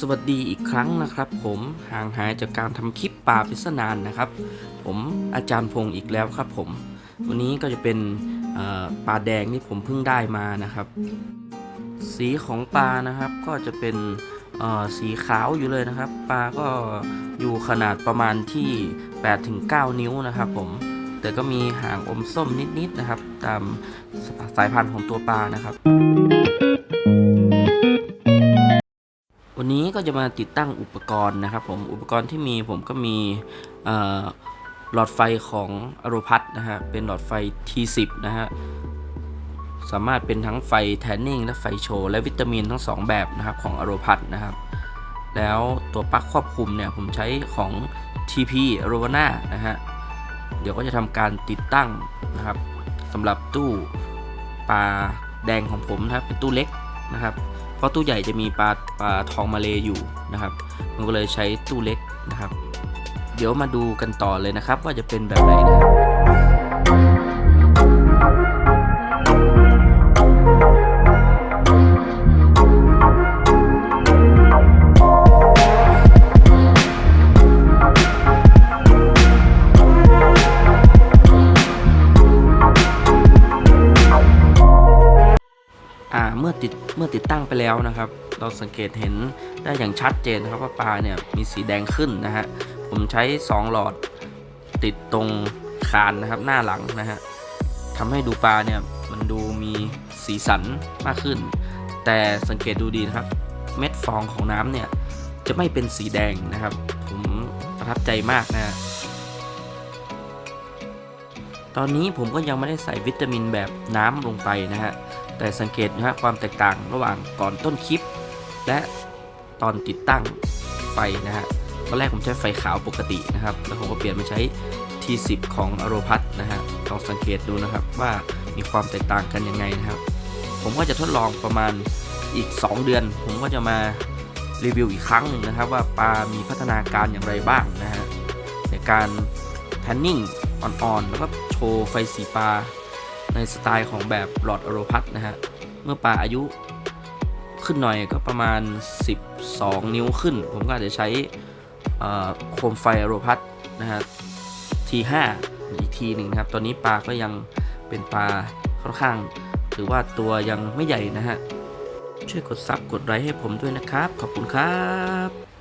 สวัสดีอีกครั้งนะครับผมห่างหายจากการทำคลิปป่าปริศนานนะครับ ผมอาจารย์พงศ์อีกแล้วครับผม วันนี้ก็จะเป็นปลาแดงที่ผมเพิ่งได้มานะครับ สีของปลานะครับก็จะเป็นสีขาวอยู่เลยนะครับ ปลาก็อยู่ขนาดประมาณที่ 8-9 นิ้วนะครับผมแต่ก็มีหางอมส้มนิดๆนะครับ ตามสายพันธุ์ของตัวปลานะครับ วันนี้ก็จะมาติดตั้งอุปกรณ์นะครับผมอุปกรณ์ที่มีผมก็มีหลอดไฟของอโรพัทนะฮะเป็นหลอดไฟ T10 นะฮะสามารถเป็นทั้งไฟแทนนิ่งและไฟโชว์และวิตามินทั้ง 2 แบบนะครับของอโรพัทนะครับแล้วตัวปลั๊กควบคุมเนี่ยผมใช้ของ TP r o v a n a นะฮะเดี๋ยวก็จะทำการติดตั้งนะครับสำหรับตู้ปลาแดงของผมนะครับเป็นตู้เล็กนะครับ เพราะตู้ใหญ่จะมีปลาปลาทองมาเลอยู่นะครับมันก็เลยใช้ตู้เล็กนะครับ เดี๋ยวมาดูกันต่อเลยนะครับ ว่าจะเป็นแบบไหนนะครับ เมื่อติดเมื่อติดตั้งไปแล้วนะครับ เราสังเกตเห็นได้อย่างชัดเจนนะครับว่าปลาเนี่ยมีสีแดงขึ้นนะฮะผมใช้ 2 หลอดติดตรงคานนะครับหน้าหลังนะฮะทำให้ดูปลาเนี่ยมันดูมีสีสันมากขึ้น แต่สังเกตดูดีนะครับ เม็ดฟองของน้ำเนี่ยจะไม่เป็นสีแดงนะครับ ผมประทับใจมากนะฮะ ตอนนี้ผมก็ยังไม่ได้ใส่วิตามินแบบน้ำลงไปนะฮะ แต่สังเกตนะฮะความแตกต่างระหว่างก่อนต้นคลิป และตอนติดตั้งไฟนะฮะตอนแรกผมใช้ไฟขาวปกตินะครับ แล้วผมก็เปลี่ยนมาใช้ T10 ของอโรพัทนะฮะ ลองสังเกตดูนะครับว่ามีความแตกต่างกันยังไงนะครับ ผมก็จะทดลองประมาณอีก 2 เดือน ผมก็จะมารีวิวอีกครั้งหนึ่งนะครับ ว่าปลามีพัฒนาการอย่างไรบ้างนะฮะในการแทนนิ่ง อ่อนๆ แล้วก็โชว์ไฟสีปลาในสไตล์ของแบบหลอดอโรพัทนะฮะ เมื่อปลาอายุขึ้นหน่อยก็ประมาณ 12 นิ้วขึ้น ผมก็อาจจะใช้โคมไฟอโรพัทนะฮะ T5 อีกทีหนึ่งนะครับ ตอนนี้ปลาก็ยังเป็นปลาค่อนข้าง ถือว่าตัวยังไม่ใหญ่นะฮะ ช่วยกดซับกดไลค์ให้ผมด้วยนะครับ ขอบคุณครับ